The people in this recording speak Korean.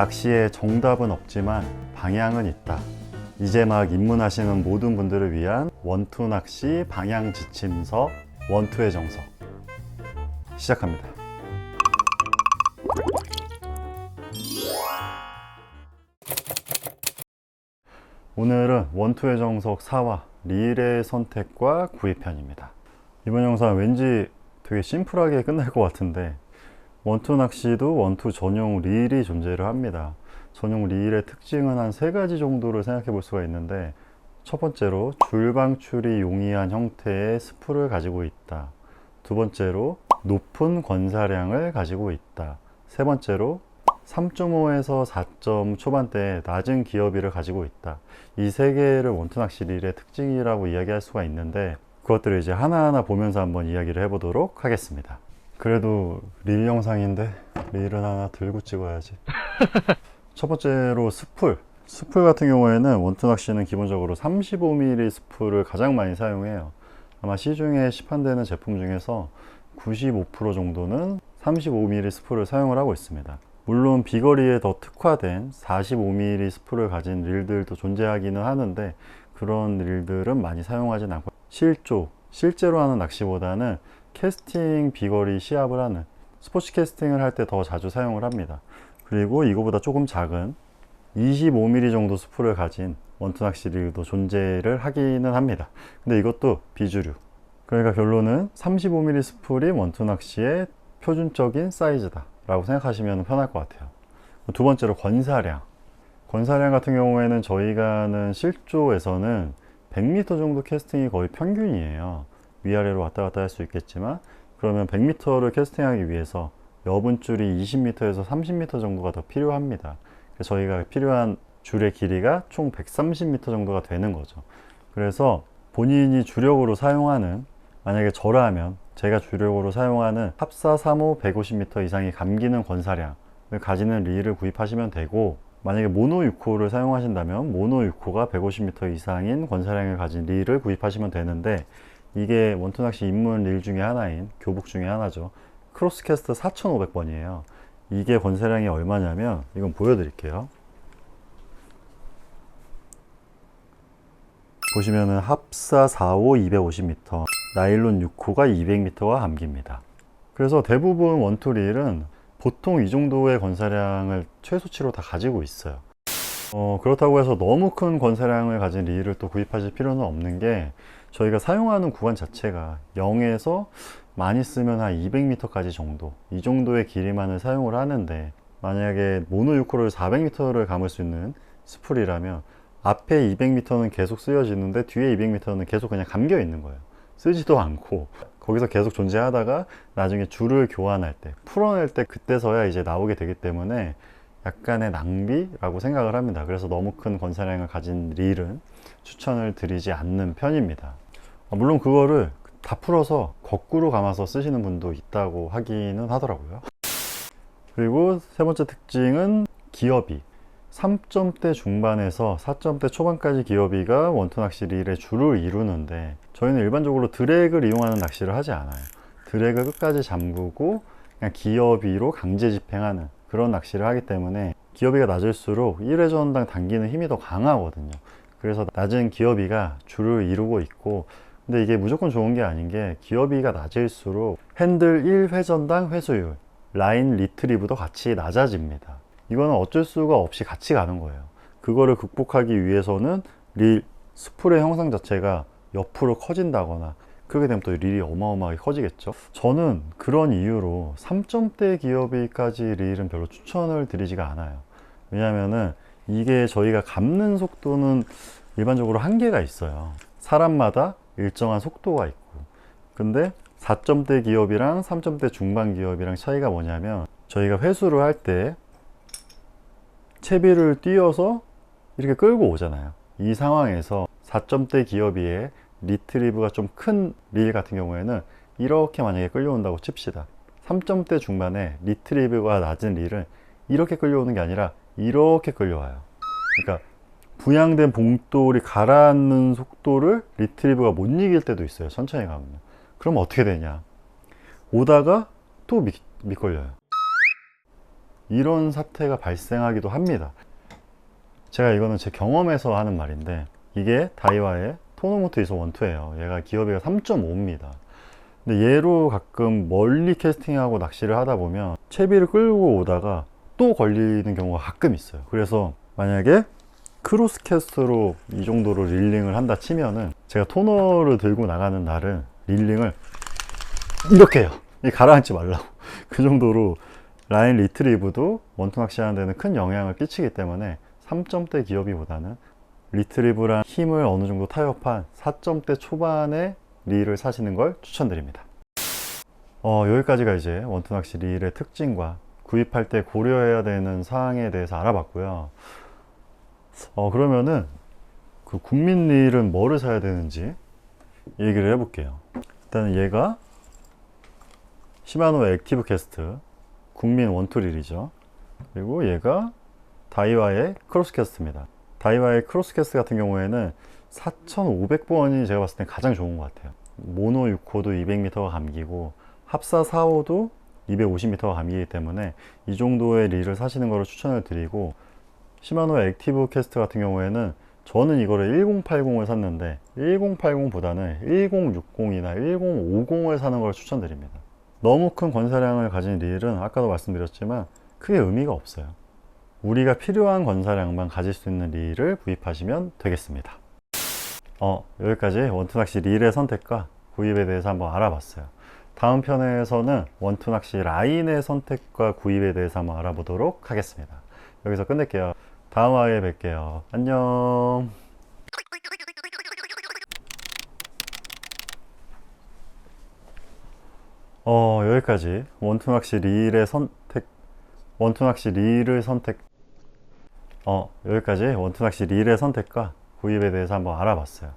낚시에 정답은 없지만 방향은 있다. 이제 막 입문하시는 모든 분들을 위한 원투 낚시 방향 지침서 원투의 정석 시작합니다. 오늘은 원투의 정석 4화 릴의 선택과 구입편입니다. 이번 영상 왠지 되게 심플하게 끝날 것 같은데 원투 낚시도 원투 전용 릴이 존재를 합니다. 전용 릴의 특징은 한 세 가지 정도를 생각해 볼 수가 있는데 첫 번째로 줄 방출이 용이한 형태의 스프를 가지고 있다. 두 번째로 높은 권사량을 가지고 있다. 세 번째로 3.5에서 4점 초반대의 낮은 기어비를 가지고 있다. 이 세 개를 원투 낚시 릴의 특징이라고 이야기할 수가 있는데 그것들을 이제 하나하나 보면서 한번 이야기를 해보도록 하겠습니다. 그래도 릴 영상인데 릴은 하나 들고 찍어야지. 첫 번째로 스풀. 스풀 같은 경우에는 원투 낚시는 기본적으로 35mm 스풀을 가장 많이 사용해요. 아마 시중에 시판되는 제품 중에서 95% 정도는 35mm 스풀을 사용을 하고 있습니다. 물론 비거리에 더 특화된 45mm 스풀을 가진 릴들도 존재하기는 하는데 그런 릴들은 많이 사용하진 않고 실조, 실제로 하는 낚시보다는 캐스팅 비거리 시합을 하는 스포츠 캐스팅을 할 때 더 자주 사용을 합니다. 그리고 이거보다 조금 작은 25mm 정도 스풀을 가진 원투 낚시 릴도 존재를 하기는 합니다. 근데 이것도 비주류. 그러니까 결론은 35mm 스풀이 원투 낚시의 표준적인 사이즈다 라고 생각하시면 편할 것 같아요. 두 번째로 권사량. 권사량 같은 경우에는 저희가 하는 실조에서는 100m 정도 캐스팅이 거의 평균이에요. 위아래로 왔다 갔다 할 수 있겠지만 그러면 100m를 캐스팅하기 위해서 여분 줄이 20m에서 30m 정도가 더 필요합니다. 저희가 필요한 줄의 길이가 총 130m 정도가 되는 거죠. 그래서 본인이 주력으로 사용하는 만약에 저라면 제가 주력으로 사용하는 합사 3호 150m 이상이 감기는 권사량을 가지는 릴을 구입하시면 되고 만약에 모노 6호를 사용하신다면 모노 6호가 150m 이상인 권사량을 가진 릴을 구입하시면 되는데 이게 원투 낚시 입문 릴 중에 하나인 교복 중에 하나죠. 크로스캐스트 4,500번이에요. 이게 권사량이 얼마냐면 이건 보여드릴게요. 보시면은 합사 4호 250m, 나일론 6호가 200m와 함깁니다. 그래서 대부분 원투릴은 보통 이 정도의 권사량을 최소치로 다 가지고 있어요. 어, 그렇다고 해서 너무 큰 권사량을 가진 릴을 또 구입하실 필요는 없는 게 저희가 사용하는 구간 자체가 0에서 많이 쓰면 한 200m까지 정도 이 정도의 길이만을 사용을 하는데 만약에 모노 6호를 400m를 감을 수 있는 스풀이라면 앞에 200m는 계속 쓰여지는데 뒤에 200m는 계속 그냥 감겨 있는 거예요. 쓰지도 않고. 거기서 계속 존재하다가 나중에 줄을 교환할 때 풀어낼 때 그때서야 이제 나오게 되기 때문에 약간의 낭비라고 생각을 합니다 그래서 너무 큰 권사량을 가진 릴은 추천을 드리지 않는 편입니다 아, 물론 그거를 다 풀어서 거꾸로 감아서 쓰시는 분도 있다고 하기는 하더라고요. 그리고 세 번째 특징은 기어비. 3점대 중반에서 4점대 초반까지 기어비가 원투 낚시 릴의 주를 이루는데 저희는 일반적으로 드랙을 이용하는 낚시를 하지 않아요. 드랙을 끝까지 잠그고 그냥 기어비로 강제 집행하는 그런 낚시를 하기 때문에 기어비가 낮을수록 1회전당 당기는 힘이 더 강하거든요. 그래서 낮은 기어비가 주를 이루고 있고 근데 이게 무조건 좋은 게 아닌 게 기어비가 낮을수록 핸들 1회전당 회수율, 라인 리트리브도 같이 낮아집니다. 이거는 어쩔 수가 없이 같이 가는 거예요. 그거를 극복하기 위해서는 릴 스풀의 형상 자체가 옆으로 커진다거나 그렇게 되면 또 릴이 어마어마하게 커지겠죠. 저는 그런 이유로 3점대 기어비까지 릴은 별로 추천을 드리지가 않아요. 왜냐면은 이게 저희가 감는 속도는 일반적으로 한계가 있어요. 사람마다 일정한 속도가 있고 근데 4점대 기업이랑 3점대 중반 기업이랑 차이가 뭐냐면 저희가 회수를 할 때 채비를 띄어서 이렇게 끌고 오잖아요 이 상황에서 4점대 기업이에 리트리브가 좀 큰 릴 같은 경우에는 이렇게 만약에 끌려온다고 칩시다 3점대 중반에 리트리브가 낮은 릴은 이렇게 끌려오는 게 아니라 이렇게 끌려와요 그러니까 부양된 봉돌이 가라앉는 속도를 리트리브가 못 이길 때도 있어요. 천천히 가면. 그럼 어떻게 되냐? 오다가 또 미, 미끌려요. 이런 사태가 발생하기도 합니다. 제가 이거는 제 경험에서 하는 말인데 이게 다이와의 토너모트 이소 원투예요. 얘가 기어비가 3.5입니다. 근데 얘로 가끔 멀리 캐스팅하고 낚시를 하다 보면 채비를 끌고 오다가 또 걸리는 경우가 가끔 있어요. 그래서 만약에 크로스 캐스트로 이 정도로 릴링을 한다 치면은 제가 토너를 들고 나가는 날은 릴링을 이렇게 해요. 이 가라앉지 말라고. 그 정도로 라인 리트리브도 원투 낚시하는 데는 큰 영향을 끼치기 때문에 3점대 기어비보다는 리트리브랑 힘을 어느 정도 타협한 4점대 초반에 릴을 사시는 걸 추천드립니다. 어, 여기까지가 이제 원투 낚시 릴의 특징과 구입할 때 고려해야 되는 사항에 대해서 알아봤고요. 어, 그러면은 그 국민 릴은 뭐를 사야 되는지 얘기를 해볼게요. 일단은 얘가 시마노 액티브 캐스트 국민 원투 릴이죠. 그리고 얘가 다이와의 크로스 캐스트입니다. 다이와의 크로스 캐스트 같은 경우에는 4,500번이 제가 봤을 땐 가장 좋은 것 같아요. 모노 6호도 200m가 감기고 합사 4호도 250m가 감기기 때문에 이 정도의 릴을 사시는 것을 추천을 드리고 시마노 액티브 캐스트 같은 경우에는 저는 이거를 1080을 샀는데 1080보다는 1060이나 1050을 사는 걸 추천드립니다. 너무 큰 권사량을 가진 릴은 아까도 말씀드렸지만 크게 의미가 없어요. 우리가 필요한 권사량만 가질 수 있는 릴을 구입하시면 되겠습니다. 어, 여기까지 원투 낚시 릴의 선택과 구입에 대해서 한번 알아봤어요. 다음 편에서는 원투 낚시 라인의 선택과 구입에 대해서 한번 알아보도록 하겠습니다. 여기서 끝낼게요. 다음 화에 뵐게요. 안녕. 어, 여기까지 원투 낚시 릴의 선택, 원투 낚시 릴을 선택, 어, 여기까지 원투 낚시 릴의 선택과 구입에 대해서 한번 알아봤어요.